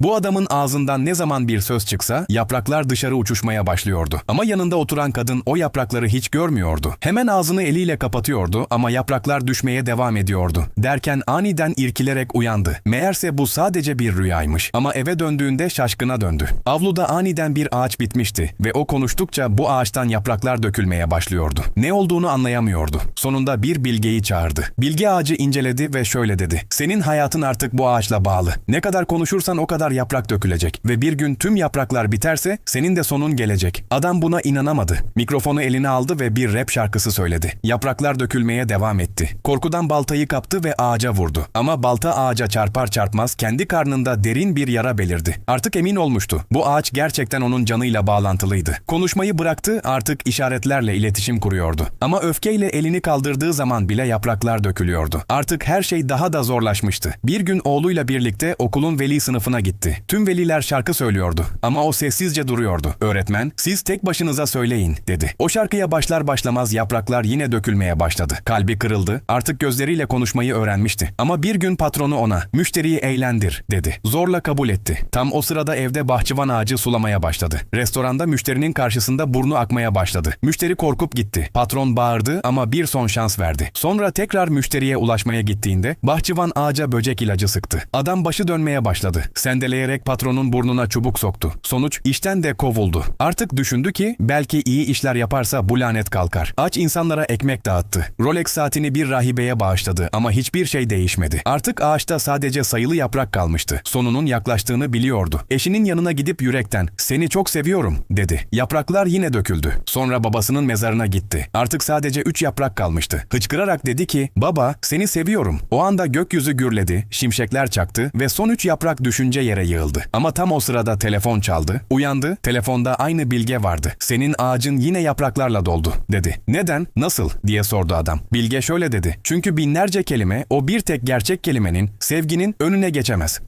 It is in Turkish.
Bu adamın ağzından ne zaman bir söz çıksa yapraklar dışarı uçuşmaya başlıyordu. Ama yanında oturan kadın o yaprakları hiç görmüyordu. Hemen ağzını eliyle kapatıyordu ama yapraklar düşmeye devam ediyordu. Derken aniden irkilerek uyandı. Meğerse bu sadece bir rüyaymış. Ama eve döndüğünde şaşkına döndü. Avluda aniden bir ağaç bitmişti ve o konuştukça bu ağaçtan yapraklar dökülmeye başlıyordu. Ne olduğunu anlayamıyordu. Sonunda bir bilgeyi çağırdı. Bilge ağacı inceledi ve şöyle dedi. Senin hayatın artık bu ağaçla bağlı. Ne kadar konuşursan o kadar yaprak dökülecek. Ve bir gün tüm yapraklar biterse senin de sonun gelecek. Adam buna inanamadı. Mikrofonu eline aldı ve bir rap şarkısı söyledi. Yapraklar dökülmeye devam etti. Korkudan baltayı kaptı ve ağaca vurdu. Ama balta ağaca çarpar çarpmaz kendi karnında derin bir yara belirdi. Artık emin olmuştu. Bu ağaç gerçekten onun canıyla bağlantılıydı. Konuşmayı bıraktı artık işaretlerle iletişim kuruyordu. Ama öfkeyle elini kaldırdığı zaman bile yapraklar dökülüyordu. Artık her şey daha da zorlaşmıştı. Bir gün oğluyla birlikte okulun veli sınıfına gitti. Tüm veliler şarkı söylüyordu ama o sessizce duruyordu. Öğretmen, siz tek başınıza söyleyin dedi. O şarkıya başlar başlamaz yapraklar yine dökülmeye başladı. Kalbi kırıldı. Artık gözleriyle konuşmayı öğrenmişti. Ama bir gün patronu ona müşteriyi eğlendir dedi. Zorla kabul etti. Tam o sırada evde bahçıvan ağacı sulamaya başladı. Restoranda müşterinin karşısında burnu akmaya başladı. Müşteri korkup gitti. Patron bağırdı ama bir son şans verdi. Sonra tekrar müşteriye ulaşmaya gittiğinde bahçıvan ağaca böcek ilacı sıktı. Adam başı dönmeye başladı. Sendeleyerek patronun burnuna çubuk soktu. Sonuç işten de kovuldu. Artık düşündü ki belki iyi işler yaparsa bu lanet kalkar. Aç insanlara ekmek dağıttı. Rolex saatini bir rahibeye bağışladı ama hiçbir şey değişmedi. Artık ağaçta sadece sayılı yaprak kalmıştı. Sonunun yaklaştığını biliyordu. Eşinin yanına gidip yürekten "Seni çok seviyorum." dedi. Yapraklar yine döküldü. Sonra babasının mezarına gitti. Artık sadece üç yaprak kalmıştı. Hıçkırarak dedi ki "Baba, seni seviyorum." O anda gökyüzü gürledi, şimşekler çaktı ve son üç yaprak düşünce yere yığıldı. Ama tam o sırada telefon çaldı. Uyandı, telefonda aynı bilge vardı. "Senin ağacın yine yapraklarla doldu." dedi. "Neden? Nasıl?" diye sordu adam. Bilge şöyle dedi. "Çünkü binlerce kelime o bir tek gerçek kelimenin, sevginin önüne geçemez."